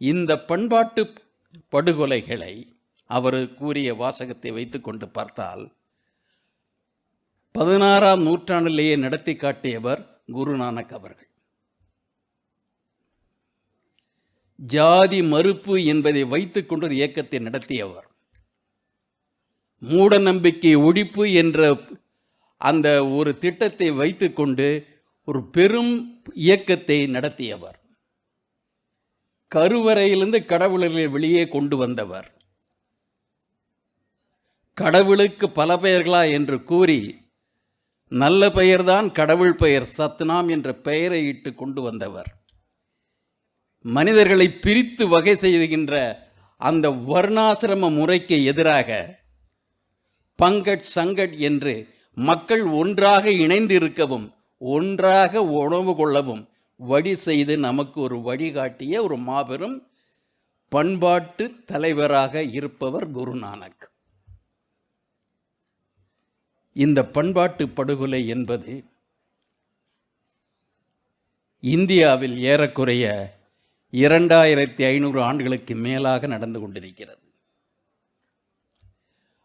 இந்த பண்பாட்டு படுகொலைகளை அவர் கூறிய வாசகத்தை வைத்துக்கொண்டு பார்த்தால் பதினாறாம் நூற்றாண்டிலேயே நடத்தி காட்டியவர் குருநானக் அவர்கள். ஜாதி மறுப்பு என்பதை வைத்துக்கொண்டு ஒரு இயக்கத்தை நடத்தியவர். மூட நம்பிக்கை ஒழிப்பு என்ற அந்த ஒரு திட்டத்தை வைத்துக்கொண்டு ஒரு பெரும் இயக்கத்தை நடத்தியவர். கருவறையிலிருந்து கடவுளர்களை வெளியே கொண்டு வந்தவர். கடவுளுக்கு பல பெயர்களா என்று கூறி நல்ல பெயர்தான் கடவுள் பெயர் சத்னாம் என்ற பெயரை இட்டு கொண்டு வந்தவர். மனிதர்களை பிரித்து வகை செய்கின்ற அந்த வர்ணாசிரம முறைக்கு எதிராக பங்கட் சங்கட் என்று மக்கள் ஒன்றாக இணைந்திருக்கவும் ஒன்றாக உணவு கொள்ளவும் வழி செய்து நமக்கு ஒரு வழிகாட்டிய ஒரு மாபெரும் பண்பாட்டு தலைவராக இருப்பவர் குருநானக். இந்த பண்பாட்டு படுகொலை என்பது இந்தியாவில் ஏறக்குறைய இரண்டாயிரத்தி ஐநூறு ஆண்டுகளுக்கு மேலாக நடந்து கொண்டிருக்கிறது.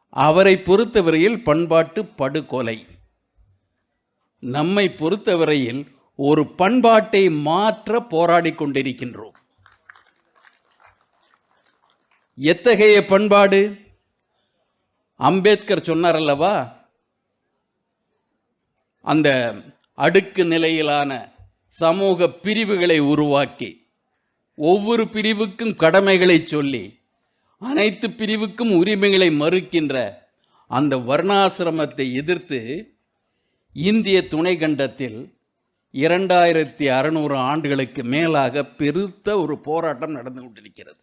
அவரை பொறுத்தவரையில் பண்பாட்டு படுகொலை நம்மை பொறுத்தவரையில் ஒரு பண்பாட்டை மாற்ற போராடி கொண்டிருக்கின்றோம். எத்தகைய பண்பாடு? அம்பேத்கர் சொன்னார் அல்லவா அந்த அடுக்கு நிலையிலான சமூக பிரிவுகளை உருவாக்கி ஒவ்வொரு பிரிவுக்கும் கடமைகளை சொல்லி அனைத்து பிரிவுக்கும் உரிமைகளை மறுக்கின்ற அந்த வர்ணாசிரமத்தை எதிர்த்து இந்திய துணைக்கண்டத்தில் இரண்டாயிரத்தி அறநூறு ஆண்டுகளுக்கு மேலாக பெருத்த ஒரு போராட்டம் நடந்து கொண்டிருக்கிறது.